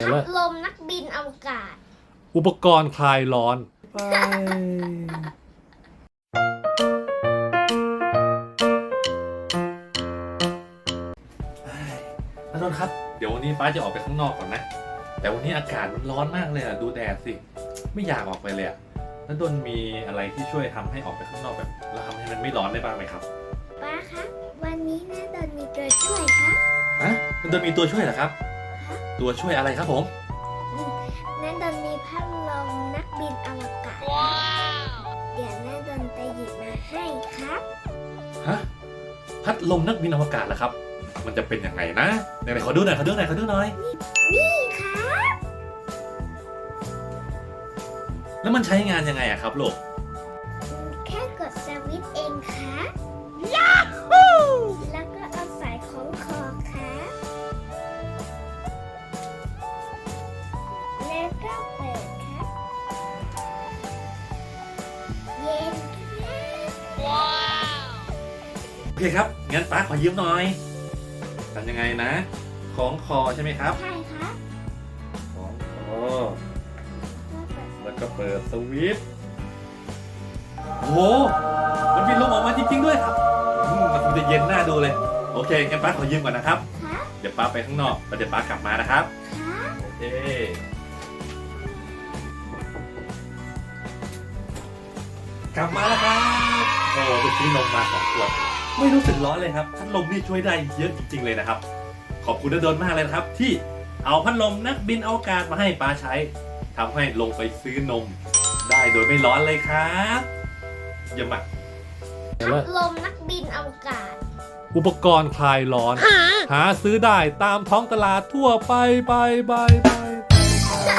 พัดลมนักบินอวกาศ อุปกรณ์คลายร้อนไปนนนท์ครับ เดี๋ยววันนี้ป้าจะออกไปข้างนอกก่อนนะ แต่วันนี้อากาศมันร้อนมากเลยอะ ดูแดดสิ ไม่อยากออกไปเลยอะนนท์มีอะไรที่ช่วยทำให้ออกไปข้างนอกแบบแล้วทำให้มันไม่ร้อนได้บ้างไหมครับป้าคะวันนี้นาดอนมีตัวช่วยครับฮะนนท์มีตัวช่วยเหรอครับ ตัวช่วยอะไรครับผมนาดอนมีพัดลมนักบินอวกาศ เดี๋ยวนาดอนไปหยิบมาให้ครับ ฮะ พัดลมนักบินอวกาศเหรอครับ มันจะเป็นยังไงนะไหนๆขอดูหน่อยขอดูหน่อยขอดูหน่อย นี่ครับ แล้วมันใช้งานยังไงอะครับลูก เคครับ งั้นป้าขอยืมหน่อยทำยังไงนะ ของคอใช่ไหมครับ ใช่ครับของคอก็เปิดแล้วก็เปิดสวิตช์โอ้โห มันมีลมออกมาจริงๆด้วยครับอืมมันคงจะเย็นหน้าดูเลย โอเค งั้นป้าขอยืมก่อนนะครับ ครับเดี๋ยวป้าไปข้างนอกแล้วเดี๋ยวป้ากลับมานะครับ ครับโอเค กลับมาแล้วครับ โอ้ไปซื้อนมมาสองขวด ไม่รู้สึกร้อนเลยครับพัดลมนี่ช่วยได้เยอะจริงๆเลยนะครับ ขอบคุณนะโดนมากเลยนะครับ ที่เอาพัดลมนักบินอวกาศมาให้ป้าใช้ทำให้ลงไปซื้อนม ได้โดยไม่ร้อนเลยครับเยี่ยมมากพัดลมนักบินอวกาศ อุปกรณ์คลายร้อน หาซื้อได้ตามท้องตลาดทั่วไปไปไปไปไป